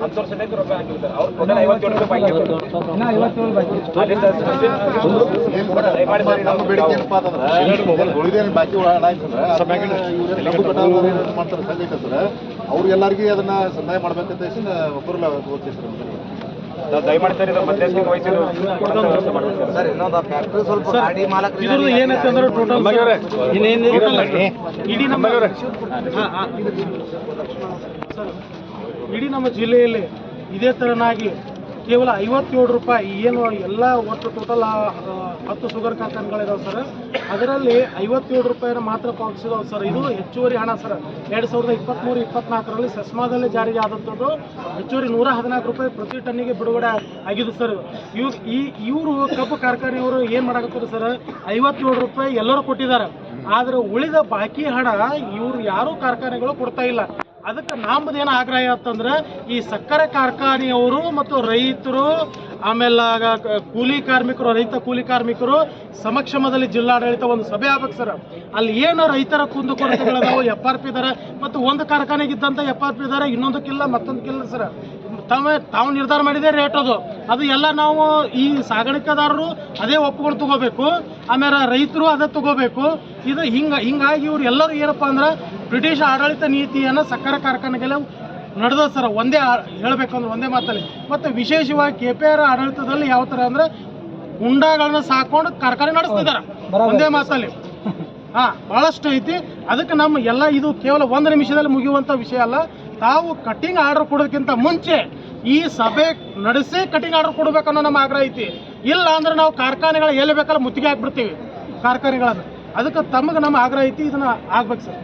ಹತ್ತು ಸದ್ಯಕ್ಕೆ ರೊಕ್ಕ ಹಾಕಿಲ್ಲ ಸರ್ ಅವ್ರು ಟೋಟಲ್ ಐವತ್ತೇಳು ರೂಪಾಯಿ ಬಾಕಿ ಮಾಡ್ತಾರೆ ಸರ್ ಅವ್ರಿಗೆಲ್ಲರಿಗೂ ಅದನ್ನ ಸಂದಾಯ ಮಾಡ್ಬೇಕಂತ ಒಬ್ಬರಲ್ಲ ನಾವು ದಯಮಾಡಿ ಸರ್ ಇದು ಮಧ್ಯಸ್ಥಿಕೆ ವಹಿಸಿದ್ರು ಸರ್. ಇನ್ನೊಂದು ಫ್ಯಾಕ್ಟ್ರಿ ಸ್ವಲ್ಪ ಗಾಡಿ ಮಾಲಕರಿಗೆ ಇದ್ರದ್ದು ಏನೈತೆ ಅಂದ್ರೆ ಟೋಟಲ್ ಇಡೀ ನಮ್ಮ ಹಾ, ಹಾ. ಸರ್, ಇಡೀ ನಮ್ಮ ಜಿಲ್ಲೆಯಲ್ಲಿ ಇದೇ ತರನಾಗಿ ಕೇವಲ ಐವತ್ತೇಳು ರೂಪಾಯಿ ಏನು ಎಲ್ಲ ಒಟ್ಟು ಟೋಟಲ್ ಹತ್ತು ಶುಗರ್ ಕಾರ್ಖಾನೆಗಳಿದಾವೆ ಸರ್ ಅದರಲ್ಲಿ ಐವತ್ತೇಳು ರೂಪಾಯಿನ ಮಾತ್ರ ಪಾವತಿಸಿದವು ಸರ್ ಇದು ಹೆಚ್ಚುವರಿ ಹಣ ಸರ್ ಎರಡು ಸಾವಿರದ ಇಪ್ಪತ್ತ್ಮೂರು ಇಪ್ಪತ್ನಾಲ್ಕರಲ್ಲಿ ಸೆಸ್ಮಾದಲ್ಲಿ ಜಾರಿಗೆ ಆದಂಥದ್ದು ಹೆಚ್ಚುವರಿ ನೂರ ಹದಿನಾಲ್ಕು ರೂಪಾಯಿ ಪ್ರತಿ ಟನ್ನಿಗೆ ಬಿಡುಗಡೆ ಆಗಿದೆ ಸರ್ ಇವ್ ಈ, ಇವರು ಕಬ್ಬು ಕಾರ್ಖಾನೆಯವರು ಏನು ಮಾಡಾಕತ್ತಾರೆ ಸರ್ ಐವತ್ತೇಳು ರೂಪಾಯಿ ಎಲ್ಲರೂ ಕೊಟ್ಟಿದ್ದಾರೆ. ಆದರೆ ಉಳಿದ ಬಾಕಿ ಹಣ ಇವರು ಯಾರೂ ಕಾರ್ಖಾನೆಗಳು ಕೊಡ್ತಾ ಇಲ್ಲ. ಅದಕ್ಕೆ ನಮ್ಮದೇನು ಆಗ್ರಹ ಅಂತಂದ್ರೆ ಈ ಸಕ್ಕರೆ ಕಾರ್ಖಾನೆಯವರು ಮತ್ತು ರೈತರು, ಆಮೇಲೆ ಕೂಲಿ ಕಾರ್ಮಿಕರು, ರೈತ ಕೂಲಿ ಕಾರ್ಮಿಕರು ಸಮಕ್ಷಮದಲ್ಲಿ ಜಿಲ್ಲಾಡಳಿತ ಒಂದು ಸಭೆ ಆಗ್ಬೇಕು ಸರ್. ಅಲ್ಲಿ ಏನು ರೈತರ ಕುಂದುಕೊರತೆಗಳಿದಾವೆ ಎಫ್ ಆರ್ ಪಿ ದರ ಮತ್ತು ಒಂದು ಕಾರ್ಖಾನೆಗಿದ್ದಂಥ ಎಫ್ ಆರ್ ಪಿ ದರ ಇನ್ನೊಂದಕ್ಕಿಲ್ಲ, ಮತ್ತೊಂದಕ್ಕಿಲ್ಲ ಸರ್. ತಾವೇ, ತಾವು ನಿರ್ಧಾರ ಮಾಡಿದೆ ರೇಟ್ ಅದು. ಅದು ಎಲ್ಲ ನಾವು ಈ ಸಾಗಾಣಿಕೆದಾರರು ಅದೇ ಒಪ್ಪುಗಳು ತಗೋಬೇಕು. ಆಮೇಲೆ ರೈತರು ಅದೇ ತಗೋಬೇಕು. ಇದು ಹಿಂಗ, ಹಿಂಗಾಗಿ ಇವ್ರು ಎಲ್ಲರೂ ಏನಪ್ಪಾ ಅಂದ್ರೆ ಬ್ರಿಟಿಷ್ ಆಡಳಿತ ನೀತಿಯನ್ನು ಸಕ್ಕರೆ ಕಾರ್ಖಾನೆಗೆಲ್ಲ ನಡೆದ ಸರ್ ಒಂದೇ ಹೇಳಬೇಕು ಹೇಳ್ಬೇಕಂದ್ರೆ ಒಂದೇ ಮಾತಲ್ಲಿ. ಮತ್ತು ವಿಶೇಷವಾಗಿ ಕೆ ಪಿ ಆರ್ ಆಡಳಿತದಲ್ಲಿ ಯಾವ ಥರ ಅಂದ್ರೆ ಹುಂಡಾಗಳನ್ನ ಸಾಕೊಂಡು ಕಾರ್ಖಾನೆ ನಡೆಸ್ತಿದ್ದಾರೆ ಒಂದೇ ಮಾತಲ್ಲಿ. ಹಾಂ ಭಾಳಷ್ಟು ಐತಿ. ಅದಕ್ಕೆ ನಮ್ಮ ಎಲ್ಲ ಇದು ಕೇವಲ ಒಂದು ನಿಮಿಷದಲ್ಲಿ ಮುಗಿಯುವಂಥ ವಿಷಯ ಅಲ್ಲ. ತಾವು ಕಟಿಂಗ್ ಆರ್ಡರ್ ಕೊಡೋದಕ್ಕಿಂತ ಮುಂಚೆ ಈ ಸಭೆ ನಡೆಸಿ ಕಟಿಂಗ್ ಆರ್ಡರ್ ಕೊಡಬೇಕನ್ನೋ ನಮ್ಮ ಆಗ್ರಹ ಐತಿ. ಇಲ್ಲ ಅಂದ್ರೆ ನಾವು ಕಾರ್ಖಾನೆಗಳ ಎಲ್ಲಿ ಬೇಕಲ್ಲ ಮುತ್ತಿಗೆ ಹಾಕ್ಬಿಡ್ತೀವಿ. ಕಾರ್ಖಾನೆಗಳನ್ನು. ಅದಕ್ಕೆ ತಮಗೆ ನಮ್ಮ ಆಗ್ರಹ ಐತಿ ಇದನ್ನ ಆಗ್ಬೇಕು ಸರ್.